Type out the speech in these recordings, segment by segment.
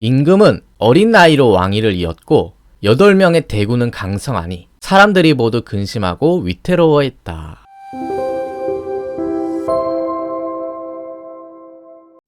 임금은 어린 나이로 왕위를 이었고 8명의 대군은 강성하니 사람들이 모두 근심하고 위태로워했다.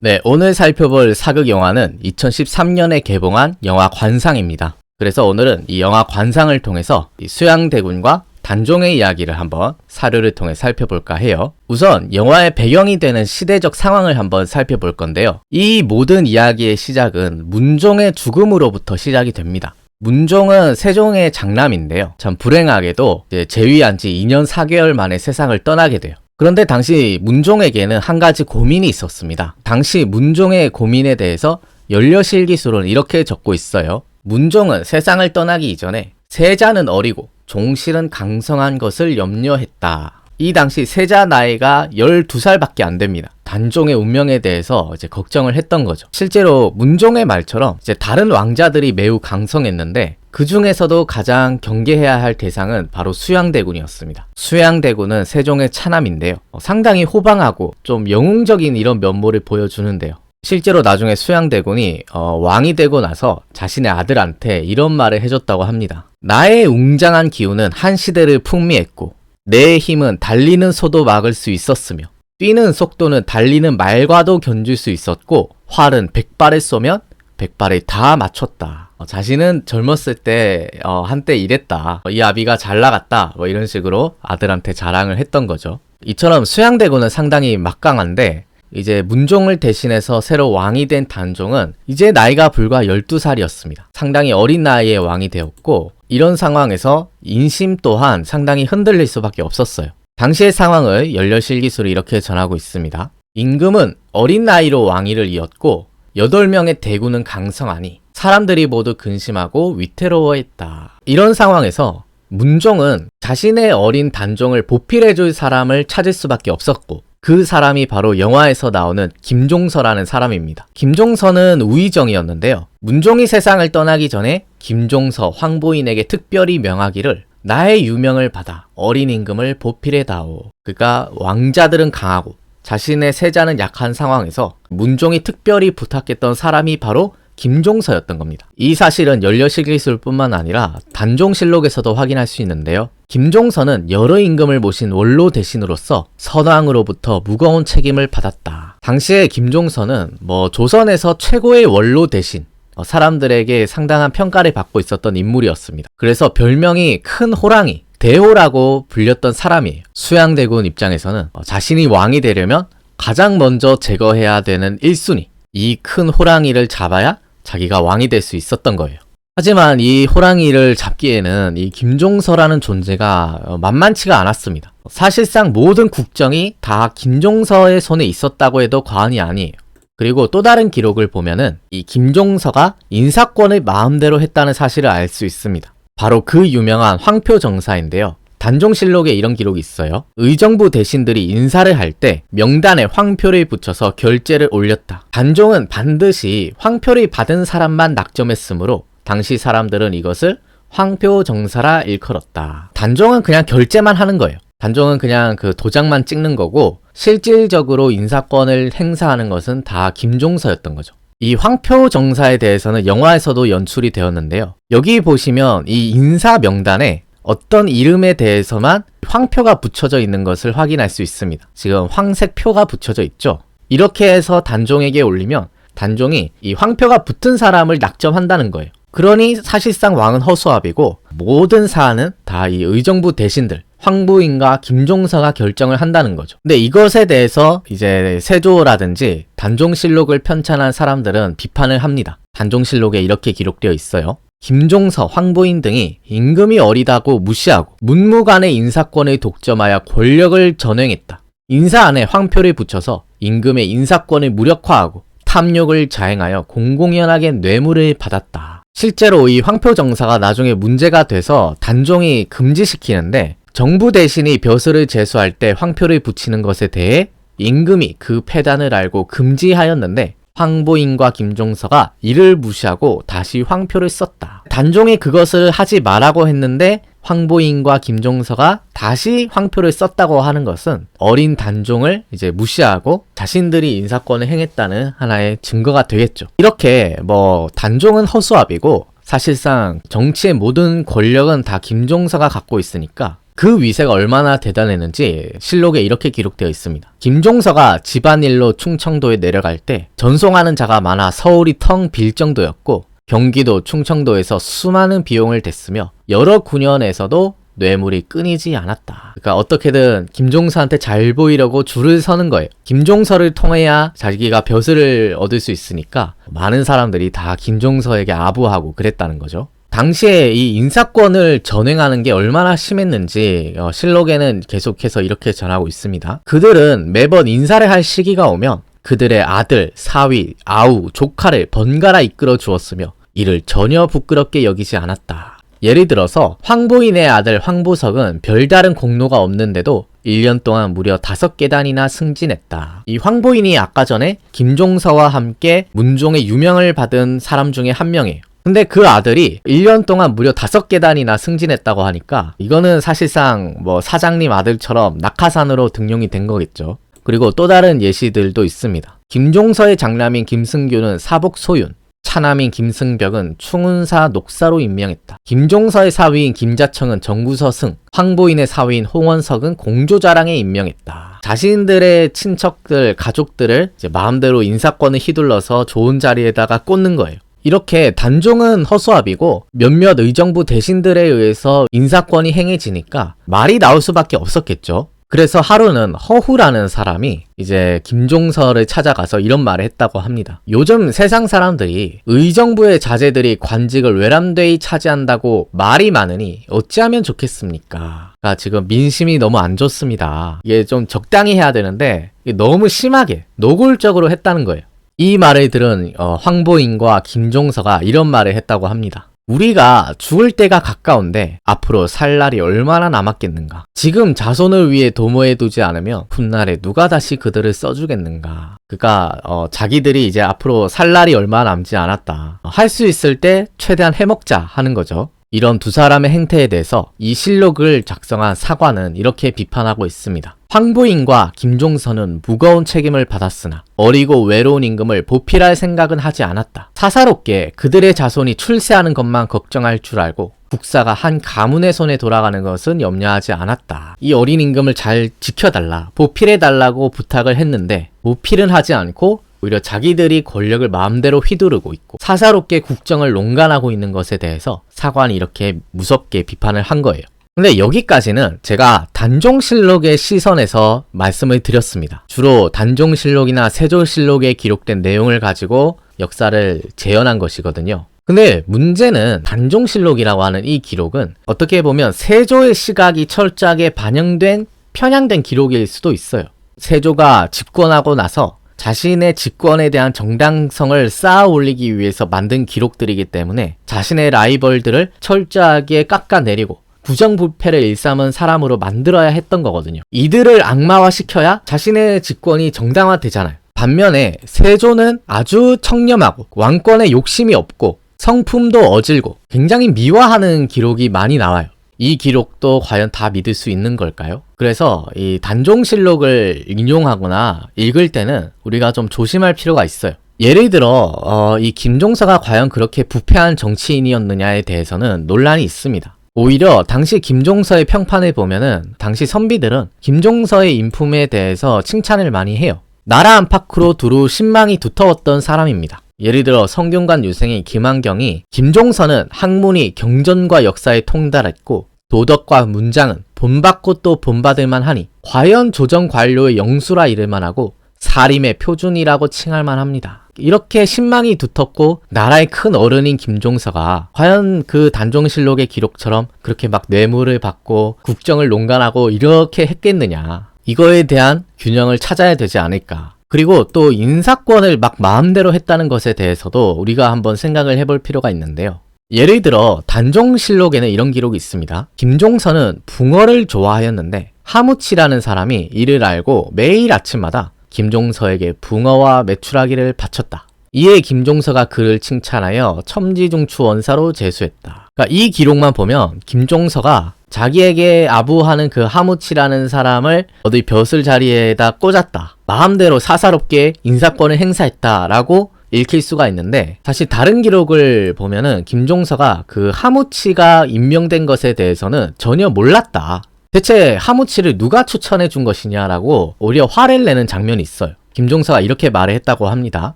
네, 오늘 살펴볼 사극 영화는 2013년에 개봉한 영화 관상입니다. 그래서 오늘은 이 영화 관상을 통해서 이 수양대군과 단종의 이야기를 한번 사료를 통해 살펴볼까 해요. 우선 영화의 배경이 되는 시대적 상황을 한번 살펴볼 건데요. 이 모든 이야기의 시작은 문종의 죽음으로부터 시작이 됩니다. 문종은 세종의 장남인데요. 참 불행하게도 재위한 지 2년 4개월 만에 세상을 떠나게 돼요. 그런데 당시 문종에게는 한 가지 고민이 있었습니다. 당시 문종의 고민에 대해서 연려실기술은 이렇게 적고 있어요. 문종은 세상을 떠나기 이전에 세자는 어리고 종실은 강성한 것을 염려했다. 이 당시 세자 나이가 12살밖에 안 됩니다. 단종의 운명에 대해서 이제 걱정을 했던 거죠. 실제로 문종의 말처럼 이제 다른 왕자들이 매우 강성했는데 그 중에서도 가장 경계해야 할 대상은 바로 수양대군이었습니다. 수양대군은 세종의 차남인데요. 어, 상당히 호방하고 좀 영웅적인 이런 면모를 보여주는데요. 실제로 나중에 수양대군이 어, 왕이 되고 나서 자신의 아들한테 이런 말을 해줬다고 합니다. 나의 웅장한 기운은 한 시대를 풍미했고 내 힘은 달리는 소도 막을 수 있었으며 뛰는 속도는 달리는 말과도 견줄 수 있었고 활은 백발을 쏘면 백발을 다 맞췄다. 어, 자신은 젊었을 때 어, 한때 이랬다. 어, 이 아비가 잘 나갔다. 뭐 이런 식으로 아들한테 자랑을 했던 거죠. 이처럼 수양대군은 상당히 막강한데 이제 문종을 대신해서 새로 왕이 된 단종은 이제 나이가 불과 12살이었습니다. 상당히 어린 나이에 왕이 되었고 이런 상황에서 인심 또한 상당히 흔들릴 수밖에 없었어요. 당시의 상황을 연려실기술이 이렇게 전하고 있습니다. 임금은 어린 나이로 왕위를 이었고 8명의 대군은 강성하니 사람들이 모두 근심하고 위태로워했다. 이런 상황에서 문종은 자신의 어린 단종을 보필해줄 사람을 찾을 수밖에 없었고 그 사람이 바로 영화에서 나오는 김종서라는 사람입니다. 김종서는 우의정이었는데요. 문종이 세상을 떠나기 전에 김종서 황보인에게 특별히 명하기를 나의 유명을 받아 어린 임금을 보필해다오. 그가 왕자들은 강하고 자신의 세자는 약한 상황에서 문종이 특별히 부탁했던 사람이 바로 김종서였던 겁니다. 이 사실은 연려실기술뿐만 아니라 단종실록에서도 확인할 수 있는데요. 김종서는 여러 임금을 모신 원로 대신으로서 선왕으로부터 무거운 책임을 받았다. 당시에 김종서는 뭐 조선에서 최고의 원로 대신 어, 사람들에게 상당한 평가를 받고 있었던 인물이었습니다. 그래서 별명이 큰 호랑이, 대호라고 불렸던 사람이에요. 수양대군 입장에서는 어, 자신이 왕이 되려면 가장 먼저 제거해야 되는 1순위, 이 큰 호랑이를 잡아야 자기가 왕이 될 수 있었던 거예요. 하지만 이 호랑이를 잡기에는 이 김종서라는 존재가 어, 만만치가 않았습니다. 사실상 모든 국정이 다 김종서의 손에 있었다고 해도 과언이 아니에요. 그리고 또 다른 기록을 보면은 이 김종서가 인사권을 마음대로 했다는 사실을 알 수 있습니다. 바로 그 유명한 황표 정사인데요. 단종실록에 이런 기록이 있어요. 의정부 대신들이 인사를 할 때 명단에 황표를 붙여서 결제를 올렸다. 단종은 반드시 황표를 받은 사람만 낙점했으므로 당시 사람들은 이것을 황표 정사라 일컬었다. 단종은 그냥 결제만 하는 거예요. 단종은 그냥 그 도장만 찍는 거고 실질적으로 인사권을 행사하는 것은 다 김종서였던 거죠. 이 황표 정사에 대해서는 영화에서도 연출이 되었는데요. 여기 보시면 이 인사 명단에 어떤 이름에 대해서만 황표가 붙여져 있는 것을 확인할 수 있습니다. 지금 황색 표가 붙여져 있죠. 이렇게 해서 단종에게 올리면 단종이 이 황표가 붙은 사람을 낙점한다는 거예요. 그러니 사실상 왕은 허수아비고 모든 사안은 다 이 의정부 대신들 황부인과 김종서가 결정을 한다는 거죠. 근데 이것에 대해서 이제 세조라든지 단종실록을 편찬한 사람들은 비판을 합니다. 단종실록에 이렇게 기록되어 있어요. 김종서, 황보인 등이 임금이 어리다고 무시하고 문무관의 인사권을 독점하여 권력을 전횡했다. 인사 안에 황표를 붙여서 임금의 인사권을 무력화하고 탐욕을 자행하여 공공연하게 뇌물을 받았다. 실제로 이 황표 정사가 나중에 문제가 돼서 단종이 금지시키는데 정부 대신이 벼슬을 제수할 때 황표를 붙이는 것에 대해 임금이 그 폐단을 알고 금지하였는데 황보인과 김종서가 이를 무시하고 다시 황표를 썼다. 단종이 그것을 하지 말라고 했는데 황보인과 김종서가 다시 황표를 썼다고 하는 것은 어린 단종을 이제 무시하고 자신들이 인사권을 행했다는 하나의 증거가 되겠죠. 이렇게 뭐 단종은 허수아비고 사실상 정치의 모든 권력은 다 김종서가 갖고 있으니까 그 위세가 얼마나 대단했는지 실록에 이렇게 기록되어 있습니다. 김종서가 집안일로 충청도에 내려갈 때 전송하는 자가 많아 서울이 텅 빌 정도였고 경기도 충청도에서 수많은 비용을 댔으며 여러 군현에서도 뇌물이 끊이지 않았다. 그러니까 어떻게든 김종서한테 잘 보이려고 줄을 서는 거예요. 김종서를 통해야 자기가 벼슬을 얻을 수 있으니까 많은 사람들이 다 김종서에게 아부하고 그랬다는 거죠. 당시에 이 인사권을 전행하는 게 얼마나 심했는지 어, 실록에는 계속해서 이렇게 전하고 있습니다. 그들은 매번 인사를 할 시기가 오면 그들의 아들, 사위, 아우, 조카를 번갈아 이끌어 주었으며 이를 전혀 부끄럽게 여기지 않았다. 예를 들어서 황보인의 아들 황보석은 별다른 공로가 없는데도 1년 동안 무려 5계단이나 승진했다. 이 황보인이 아까 전에 김종서와 함께 문종의 유명을 받은 사람 중에 한 명이에요. 근데 그 아들이 1년 동안 무려 5계단이나 승진했다고 하니까 이거는 사실상 뭐 사장님 아들처럼 낙하산으로 등용이 된 거겠죠. 그리고 또 다른 예시들도 있습니다. 김종서의 장남인 김승규는 사복 소윤, 차남인 김승벽은 충운사 녹사로 임명했다. 김종서의 사위인 김자청은 정구서승, 황보인의 사위인 홍원석은 공조자랑에 임명했다. 자신들의 친척들, 가족들을 마음대로 인사권을 휘둘러서 좋은 자리에다가 꽂는 거예요. 이렇게 단종은 허수아비고 몇몇 의정부 대신들에 의해서 인사권이 행해지니까 말이 나올 수밖에 없었겠죠. 그래서 하루는 허후라는 사람이 이제 김종서를 찾아가서 이런 말을 했다고 합니다. 요즘 세상 사람들이 의정부의 자제들이 관직을 외람되이 차지한다고 말이 많으니 어찌하면 좋겠습니까? 아, 지금 민심이 너무 안 좋습니다. 이게 좀 적당히 해야 되는데 너무 심하게 노골적으로 했다는 거예요. 이 말을 들은 어, 황보인과 김종서가 이런 말을 했다고 합니다. 우리가 죽을 때가 가까운데 앞으로 살 날이 얼마나 남았겠는가. 지금 자손을 위해 도모해 두지 않으면 훗날에 누가 다시 그들을 써주겠는가. 그가 어, 자기들이 이제 앞으로 살 날이 얼마 남지 않았다. 할 수 있을 때 최대한 해먹자 하는 거죠. 이런 두 사람의 행태에 대해서 이 실록을 작성한 사관은 이렇게 비판하고 있습니다. 황보인과 김종선은 무거운 책임을 받았으나 어리고 외로운 임금을 보필할 생각은 하지 않았다. 사사롭게 그들의 자손이 출세하는 것만 걱정할 줄 알고 국사가 한 가문의 손에 돌아가는 것은 염려하지 않았다. 이 어린 임금을 잘 지켜달라, 보필해달라고 부탁을 했는데 보필은 하지 않고 오히려 자기들이 권력을 마음대로 휘두르고 있고 사사롭게 국정을 농간하고 있는 것에 대해서 사관이 이렇게 무섭게 비판을 한 거예요. 근데 여기까지는 제가 단종실록의 시선에서 말씀을 드렸습니다. 주로 단종실록이나 세조실록에 기록된 내용을 가지고 역사를 재현한 것이거든요. 근데 문제는 단종실록이라고 하는 이 기록은 어떻게 보면 세조의 시각이 철저하게 반영된 편향된 기록일 수도 있어요. 세조가 집권하고 나서 자신의 집권에 대한 정당성을 쌓아 올리기 위해서 만든 기록들이기 때문에 자신의 라이벌들을 철저하게 깎아내리고 부정부패를 일삼은 사람으로 만들어야 했던 거거든요. 이들을 악마화시켜야 자신의 집권이 정당화되잖아요. 반면에 세조는 아주 청렴하고 왕권에 욕심이 없고 성품도 어질고 굉장히 미화하는 기록이 많이 나와요. 이 기록도 과연 다 믿을 수 있는 걸까요? 그래서 이 단종실록을 인용하거나 읽을 때는 우리가 좀 조심할 필요가 있어요. 예를 들어 어, 이 김종서가 과연 그렇게 부패한 정치인이었느냐에 대해서는 논란이 있습니다. 오히려 당시 김종서의 평판을 보면은 당시 선비들은 김종서의 인품에 대해서 칭찬을 많이 해요. 나라 안팎으로 두루 신망이 두터웠던 사람입니다. 예를 들어 성균관 유생인 김한경이 김종서는 학문이 경전과 역사에 통달했고 도덕과 문장은 본받고 또 본받을만 하니 과연 조정 관료의 영수라 이를만 하고 사림의 표준이라고 칭할만 합니다. 이렇게 신망이 두텁고 나라의 큰 어른인 김종서가 과연 그 단종실록의 기록처럼 그렇게 막 뇌물을 받고 국정을 농간하고 이렇게 했겠느냐. 이거에 대한 균형을 찾아야 되지 않을까. 그리고 또 인사권을 막 마음대로 했다는 것에 대해서도 우리가 한번 생각을 해볼 필요가 있는데요. 예를 들어 단종실록에는 이런 기록이 있습니다. 김종서는 붕어를 좋아하였는데 하무치라는 사람이 이를 알고 매일 아침마다 김종서에게 붕어와 메추라기를 바쳤다. 이에 김종서가 그를 칭찬하여 첨지중추 원사로 제수했다. 그러니까 이 기록만 보면 김종서가 자기에게 아부하는 그 하무치라는 사람을 어디 벼슬 자리에다 꽂았다. 마음대로 사사롭게 인사권을 행사했다라고 읽힐 수가 있는데 사실 다른 기록을 보면은 김종서가 그 하무치가 임명된 것에 대해서는 전혀 몰랐다. 대체 하무치를 누가 추천해 준 것이냐라고 오히려 화를 내는 장면이 있어요. 김종서가 이렇게 말을 했다고 합니다.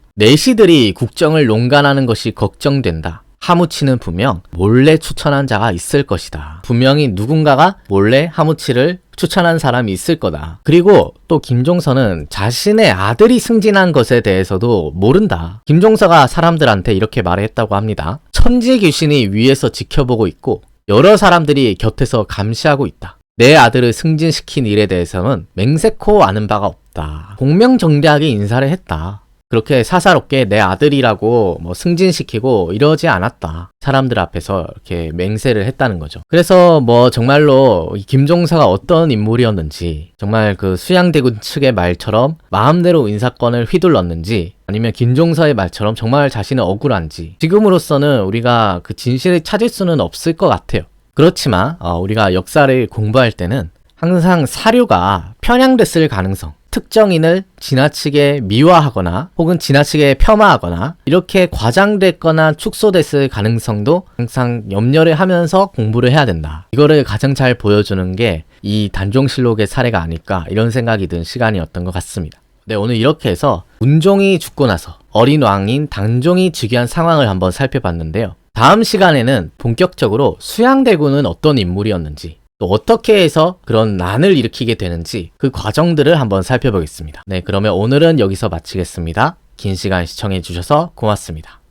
내시들이 국정을 농간하는 것이 걱정된다. 하무치는 분명 몰래 추천한 자가 있을 것이다. 분명히 누군가가 몰래 하무치를 추천한 사람이 있을 거다. 그리고 또 김종서는 자신의 아들이 승진한 것에 대해서도 모른다. 김종서가 사람들한테 이렇게 말했다고 합니다. 천지 귀신이 위에서 지켜보고 있고 여러 사람들이 곁에서 감시하고 있다. 내 아들을 승진시킨 일에 대해서는 맹세코 아는 바가 없다. 공명정대하게 인사를 했다. 그렇게 사사롭게 내 아들이라고 뭐 승진시키고 이러지 않았다. 사람들 앞에서 이렇게 맹세를 했다는 거죠. 그래서 뭐 정말로 이 김종서가 어떤 인물이었는지 정말 그 수양대군 측의 말처럼 마음대로 인사권을 휘둘렀는지 아니면 김종서의 말처럼 정말 자신은 억울한지 지금으로서는 우리가 그 진실을 찾을 수는 없을 것 같아요. 그렇지만 어, 우리가 역사를 공부할 때는 항상 사료가 편향됐을 가능성 특정인을 지나치게 미화하거나 혹은 지나치게 폄하하거나 이렇게 과장됐거나 축소됐을 가능성도 항상 염려를 하면서 공부를 해야 된다. 이거를 가장 잘 보여주는 게 이 단종실록의 사례가 아닐까 이런 생각이 든 시간이었던 것 같습니다. 네, 오늘 이렇게 해서 문종이 죽고 나서 어린 왕인 당종이 즉위한 상황을 한번 살펴봤는데요. 다음 시간에는 본격적으로 수양대군은 어떤 인물이었는지 또 어떻게 해서 그런 난을 일으키게 되는지 그 과정들을 한번 살펴보겠습니다. 네, 그러면 오늘은 여기서 마치겠습니다. 긴 시간 시청해 주셔서 고맙습니다.